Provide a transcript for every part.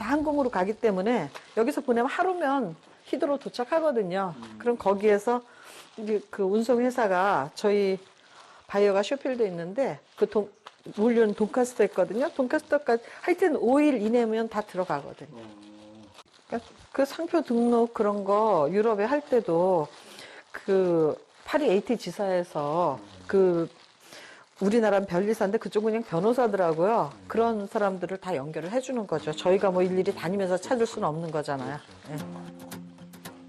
다 항공으로 가기 때문에 여기서 보내면 하루면 히드로 도착하거든요. 그럼 거기에서 이제 그 운송 회사가 저희 바이어가 쇼필드에 있는데 그 돈, 물류는 돈가스도 했거든요. 돈가스도까지 하여튼 5일 이내면 다 들어가거든요. 그러니까 그 상표 등록 그런 거 유럽에 할 때도 그 파리 AT 지사에서 그 우리나라는 변리사인데 그쪽은 그냥 변호사더라고요. 그런 사람들을 다 연결을 해주는 거죠. 저희가 뭐 일일이 다니면서 찾을 수는 없는 거잖아요. 예.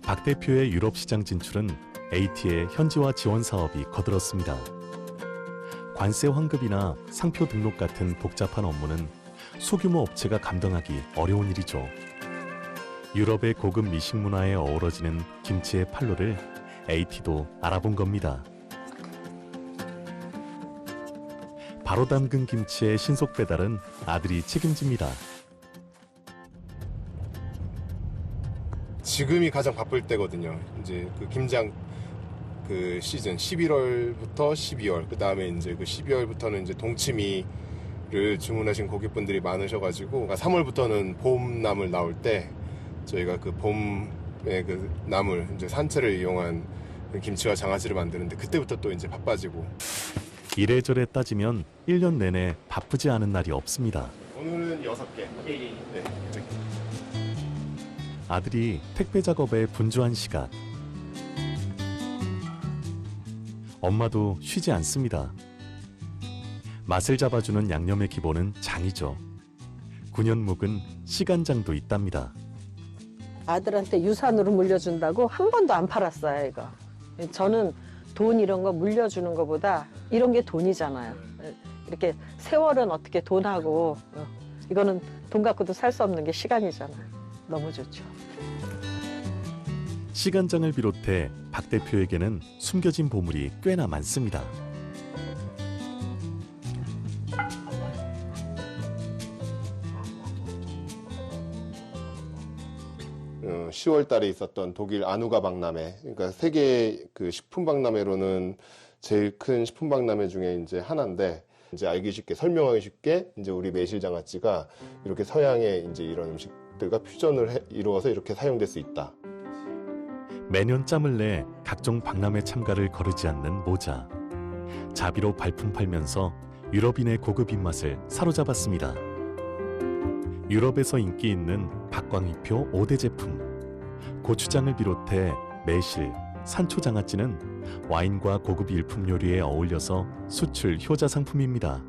박 대표의 유럽 시장 진출은 AT의 현지화 지원 사업이 거들었습니다. 관세 환급이나 상표 등록 같은 복잡한 업무는 소규모 업체가 감당하기 어려운 일이죠. 유럽의 고급 미식 문화에 어우러지는 김치의 판로를 AT도 알아본 겁니다. 바로 담근 김치의 신속 배달은 아들이 책임집니다. 지금이 가장 바쁠 때거든요. 이제 그 김장 그 시즌 11월부터 12월 그 다음에 이제 그 12월부터는 이제 동치미를 주문하신 고객분들이 많으셔가지고 3월부터는 봄 나물 나올 때 저희가 그 봄의 그 나물 이제 산채를 이용한 그 김치와 장아찌를 만드는데 그때부터 또 이제 바빠지고 이래저래 따지면 1년 내내 바쁘지 않은 날이 없습니다. 오늘은 6개. 네. 아들이 택배 작업에 분주한 시각. 엄마도 쉬지 않습니다. 맛을 잡아주는 양념의 기본은 장이죠. 9년 묵은 시간장도 있답니다. 아들한테 유산으로 물려준다고 한 번도 안 팔았어요, 이거. 저는 돈 이런 거 물려주는 것보다 이런 게 돈이잖아요. 이렇게 세월은 어떻게 돈하고, 어, 이거는 돈 갖고도 살 수 없는 게 시간이잖아요. 너무 좋죠. 시간장을 비롯해 박 대표에게는 숨겨진 보물이 꽤나 많습니다. 어, 10월 달에 있었던 독일 아누가 박람회, 그러니까 세계 그 식품 박람회로는 제일 큰 식품 박람회 중에 이제 하나인데, 이제 알기 쉽게 설명하기 쉽게 이제 우리 매실장아찌가 이렇게 서양의 이제 이런 음식들과 퓨전을 해- 이루어서 이렇게 사용될 수 있다. 매년 짬을 내 각종 박람회 참가를 거르지 않는 모자. 자비로 발품 팔면서 유럽인의 고급 입맛을 사로잡았습니다. 유럽에서 인기 있는 박광희표 5대 제품. 고추장을 비롯해 매실, 산초장아찌는 와인과 고급 일품 요리에 어울려서 수출 효자 상품입니다.